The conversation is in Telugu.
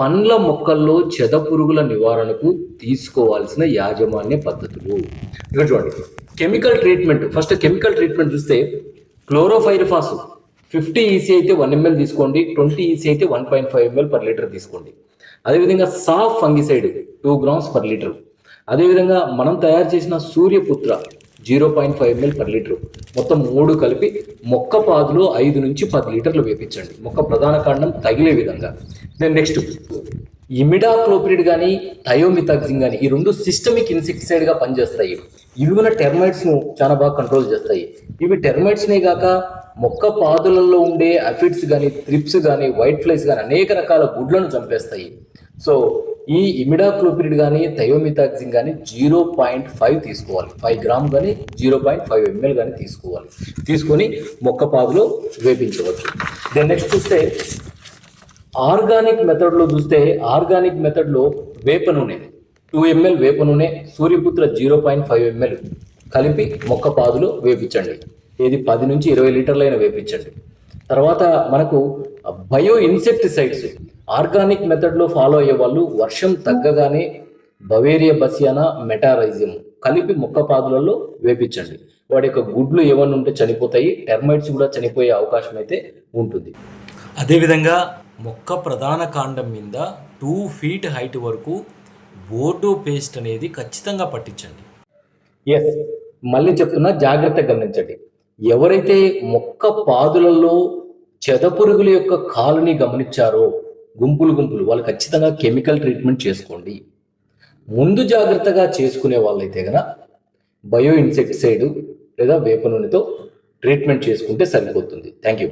పండ్ల మొక్కల్లో చెద పురుగుల నివారణకు తీసుకోవాల్సిన యాజమాన్య పద్ధతులు. ఇక్కడ చూడండి. Chemical treatment first chemical treatment చూస్తే క్లోరోఫైరిఫాస్. ఫిఫ్టీ ఈసీ అయితే వన్ ఎంఎల్ తీసుకోండి ట్వంటీ ఈసీ అయితే one point five ml per litre తీసుకోండి. అదేవిధంగా Saaf fungicide two grams per litre. అదేవిధంగా మనం తయారు చేసిన Suryaputra zero point five ml per litre. మొత్తం మూడు కలిపి మొక్క పాదులో ఐదు నుంచి పది లీటర్లు వేపించండి. మొక్క ప్రధాన కాండం తగిలే విధంగా. దెన్ నెక్స్ట్ ఇమిడాక్లోపిరిడ్ కానీ థయోమిథాక్సిన్ కానీ ఈ రెండు సిస్టమిక్ ఇన్సెక్టిసైడ్గా పనిచేస్తాయి. ఇవి కూడా టెర్మైట్స్ను చాలా బాగా కంట్రోల్ చేస్తాయి. ఇవి టెర్మైట్స్ నే కాక మొక్క పాదులలో ఉండే అఫిడ్స్ కానీ త్రిప్స్ కానీ వైట్ ఫ్లైస్ కానీ అనేక రకాల గుడ్లను చంపేస్తాయి. సో ఈ ఇమిడాక్లోపిరిడ్ కానీ థయోమిథాక్సిన్ కానీ జీరో పాయింట్ ఫైవ్ తీసుకోవాలి. ఫైవ్ గ్రామ్ కానీ జీరో పాయింట్ ఫైవ్ ఎంఎల్ కానీ తీసుకోవాలి. తీసుకొని మొక్క పాదులో వేపించవచ్చు. దెన్ నెక్స్ట్ చూస్తే ఆర్గానిక్ మెథడ్లో చూస్తే ఆర్గానిక్ మెథడ్లో వేప నూనె. టూ ఎంఎల్ వేప నూనె Suryaputra zero point five ml కలిపి మొక్క పాదులో వేపించండి. ఇది పది నుంచి ఇరవై లీటర్లైన వేపించండి. తర్వాత మనకు బయో ఇన్సెక్టిసైడ్స్ ఆర్గానిక్ మెథడ్లో ఫాలో అయ్యే వాళ్ళు వర్షం తగ్గగానే బవేరియా బసియానా మెటారైజియం కలిపి మొక్క పాదులలో వేపించండి. వాడి యొక్క గుడ్లు ఏమన్నా ఉంటే చనిపోతాయి టెర్మైట్స్ కూడా చనిపోయే అవకాశం అయితే ఉంటుంది. అదేవిధంగా మొక్క ప్రధాన కాండం మీద టూ ఫీట్ హైట్ వరకు బోర్డో పేస్ట్ అనేది ఖచ్చితంగా పట్టించండి. ఎస్ మళ్ళీ చెప్తున్నా జాగ్రత్త గమనించండి. ఎవరైతే మొక్క పాదులలో చెదపురుగుల యొక్క కాలుని గమనించారో గుంపులు గుంపులు. వాళ్ళు ఖచ్చితంగా కెమికల్ ట్రీట్మెంట్ చేసుకోండి. ముందు జాగ్రత్తగా చేసుకునే వాళ్ళైతే గన బయో ఇన్సెక్టిసైడ్ లేదా వేప నూనెతో ట్రీట్మెంట్ చేసుకుంటే సరిపోతుంది. Thank you.